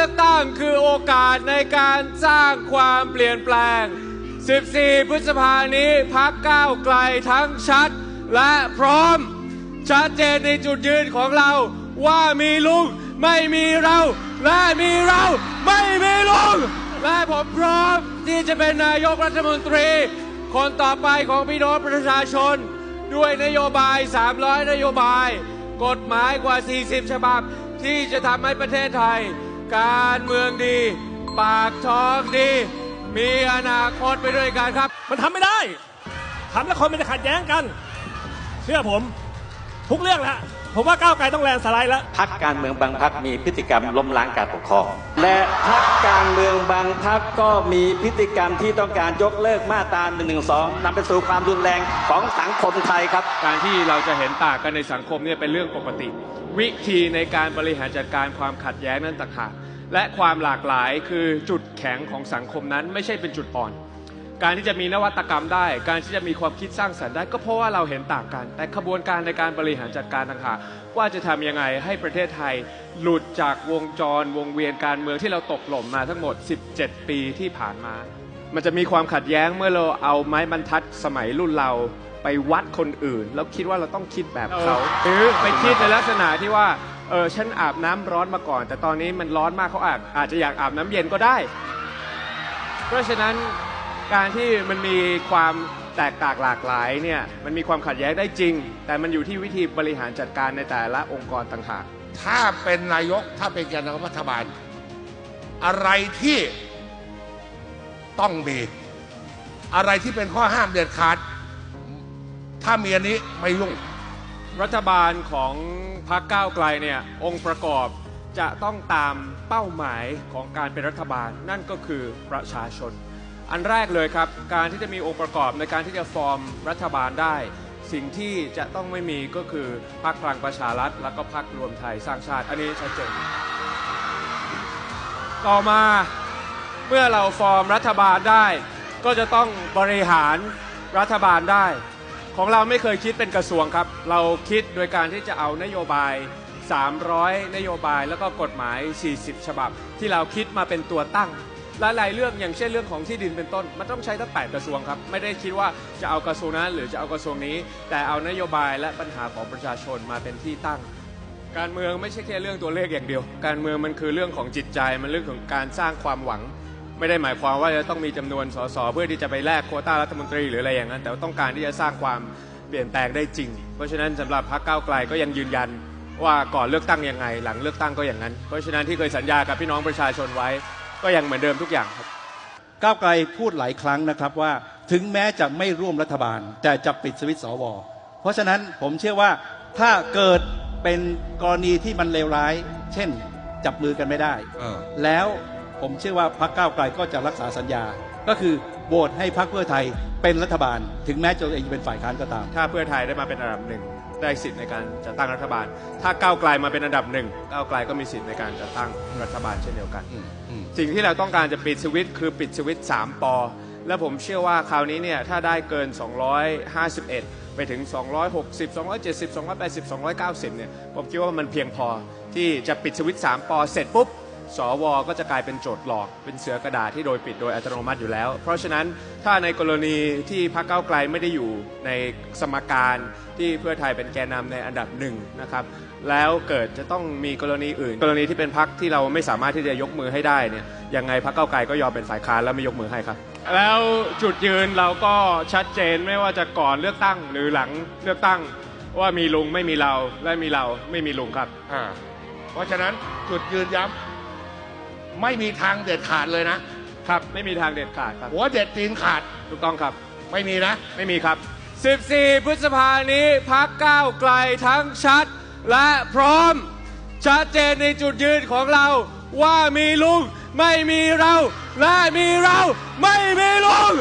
ลือกตั้งคือโอกาสในการสร้างความเปลี่ยนแปลง 14 พฤษภานี้พักก้าวไกลทั้งชัดและพร้อม ชัดเจนในจุดยืนของเราว่ามีลุงไม่มีเรา และมีเราไม่มีลุง และผมพร้อมที่จะเป็นนายกรัฐมนตรี คนต่อไปของพี่น้องประชาชน ด้วยนโยบาย 300 นโยบาย กฎหมายกว่า 40 ฉบับ ที่จะทำให้ประเทศไทย การเมืองดี ปากท้องดี มีอนาคตไปด้วยกันครับ มันทำไม่ได้ทำแล้วคนมันจะขัดแย้งกัน เชื่อผม ทุกเรื่องแหละ ผมว่าก้าวไกลต้องแลนด์สไลด์แล้วพักการเมืองบางพักมีพฤติกรรมล้มล้างการปกครอง และพักการเมืองบางพักก็มีพฤติกรรมที่ต้องการยกเลิกมาตรา1นึนำไปสู่ความรุนแรงของสังคมไทยครับ การที่เราจะเห็นต่างกันในสังคมเนี่ยเป็นเรื่องปกติ วิธีในการบริหารจัดการความขัดแย้งนั้นต่างหากและความหลากหลายคือจุดแข็งของสังคมนั้นไม่ใช่เป็นจุดอ่อน การที่จะมีนวัตกรรมได้ การที่จะมีความคิดสร้างสรรค์ได้ ก็เพราะว่าเราเห็นต่างกัน แต่ขบวนการในการบริหารจัดการต่างหากว่าจะทำยังไงให้ประเทศไทย หลุดจากวงจร วงเวียนการเมืองที่เราตกหล่มมาทั้งหมด 17 ปีที่ผ่านมา มันจะมีความขัดแย้งเมื่อเราเอาไม้บรรทัดสมัยรุ่นเราไปวัดคนอื่น แล้วคิดว่าเราต้องคิดแบบเขาหรือไปคิดในลักษณะที่ว่าเออฉันอาบน้ำร้อนมาก่อน แต่ตอนนี้มันร้อนมากเขาอาจอาจจะอยากอาบน้ำเย็นก็ได้ เพราะฉะนั้น การที่มันมีความแตกต่างหลากหลายเนี่ยมันมีความขัดแย้งได้จริง แต่มันอยู่ที่วิธีบริหารจัดการในแต่ละองค์กรต่างหากถ้าเป็นนายกถ้าเป็นแกนนำรัฐบาล อะไรที่ต้องมี อะไรที่เป็นข้อห้ามเด็ดขาด ถ้ามีอันนี้ไม่ยุ่งรัฐบาลของพรรคก้าวไกลเนี่ยองค์ประกอบจะต้องตามเป้าหมายของการเป็นรัฐบาล นั่นก็คือประชาชน อันแรกเลยครับ การที่จะมีองค์ประกอบในการที่จะฟอร์มรัฐบาลได้ สิ่งที่จะต้องไม่มีก็คือพรรคพลังประชารัฐ แล้วก็พรรครวมไทยสร้างชาติ อันนี้ชัดเจนต่อมาเมื่อเราฟอร์มรัฐบาลได้ ก็จะต้องบริหารรัฐบาลได้ ของเราไม่เคยคิดเป็นกระทรวงครับ เราคิดโดยการที่จะเอานโยบาย 300 นโยบายแล้วก็กฎหมาย 40 ฉบับ ที่เราคิดมาเป็นตัวตั้ง หลายเรื่องอย่างเช่นเรื่องของที่ดินเป็นต้น มันต้องใช้ตั้งแปดกระทรวงครับ ไม่ได้คิดว่าจะเอากระทรวงนั้นหรือจะเอากระทรวงนี้ แต่เอานโยบายและปัญหาของประชาชนมาเป็นที่ตั้ง การเมืองไม่ใช่แค่เรื่องตัวเลขอย่างเดียว การเมืองมันคือเรื่องของจิตใจ มันเรื่องของการสร้างความหวัง ไม่ได้หมายความว่าจะต้องมีจำนวนสสเพื่อที่จะไปแลกโควต้ารัฐมนตรีหรืออะไรอย่างนั้น แต่ต้องการที่จะสร้างความเปลี่ยนแปลงได้จริง เพราะฉะนั้นสำหรับพรรคก้าวไกลก็ยังยืนยันว่าก่อนเลือกตั้งยังไง หลังเลือกตั้งก็อย่างนั้น เพราะฉะนั้นที่เคยสัญญากับพี่น้องประชาชนไว้ ก็ยังเหมือนเดิมทุกอย่างครับ ก้าวไกลพูดหลายครั้งนะครับว่าถึงแม้จะไม่ร่วมรัฐบาล แต่จะปิดสวิตช์สวเพราะฉะนั้นผมเชื่อว่าถ้าเกิดเป็นกรณีที่มันเลวร้าย เช่น จับมือกันไม่ได้เออแล้วผมเชื่อว่าพรรคก้าวไกลก็จะรักษาสัญญา ก็คือโหวตให้พรรคเพื่อไทยเป็นรัฐบาล ถึงแม้ตัวเองจะเป็นฝ่ายค้านก็ตาม ถ้าเพื่อไทยได้มาเป็นอันดับหนึ่ง ได้สิทธิ์ในการจัดตั้งรัฐบาล ถ้าก้าวไกลมาเป็นอันดับหนึ่งก้าวไกลก็มีสิทธิ์ในการจัดตั้งรัฐบาลเช่นเดียวกัน สิ่งที่เราต้องการจะปิดสวิตช์คือปิดสวิตช์3ปอและผมเชื่อว่าคราวนี้เนี่ยถ้าได้เกิน 251 ไปถึง 260 270 280 290 เนี่ยผมคิดว่ามันเพียงพอที่จะปิดสวิตช์3ปอเสร็จปุ๊บ สวก็จะกลายเป็นโจทย์หลอก เป็นเสือกระดาษที่โดยปิดโดยอัตโนมัติอยู่แล้ว เพราะฉะนั้นถ้าในกรณีที่พรรคก้าวไกลไม่ได้อยู่ในสมการที่เพื่อไทยเป็นแกนนำในอันดับหนึ่งนะครับแล้วเกิดจะต้องมีกรณีอื่น กรณีที่เป็นพรรคที่เราไม่สามารถที่จะยกมือให้ได้เนี่ยยังไงพรรคก้าวไกลก็ยอมเป็นฝ่ายค้านแล้วไม่ยกมือให้ครับ แล้วจุดยืนเราก็ชัดเจนไม่ว่าจะก่อนเลือกตั้งหรือหลังเลือกตั้งว่ามีลุงไม่มีเราและมีเราไม่มีลุงครับอ่าเพราะฉะนั้นจุดยืนย้ำ ไม่มีทางเด็ดขาดเลยนะ ครับ ไม่มีทางเด็ดขาดครับ หัวเด็ดตีนขาดถูกต้องครับ ไม่มีนะ ไม่มีครับ 14 พฤษภานี้พักก้าวไกลทั้งชัด และพร้อม ชัดเจนในจุดยืนของเราว่ามีลุง ไม่มีเรา และมีเรา ไม่มีลุง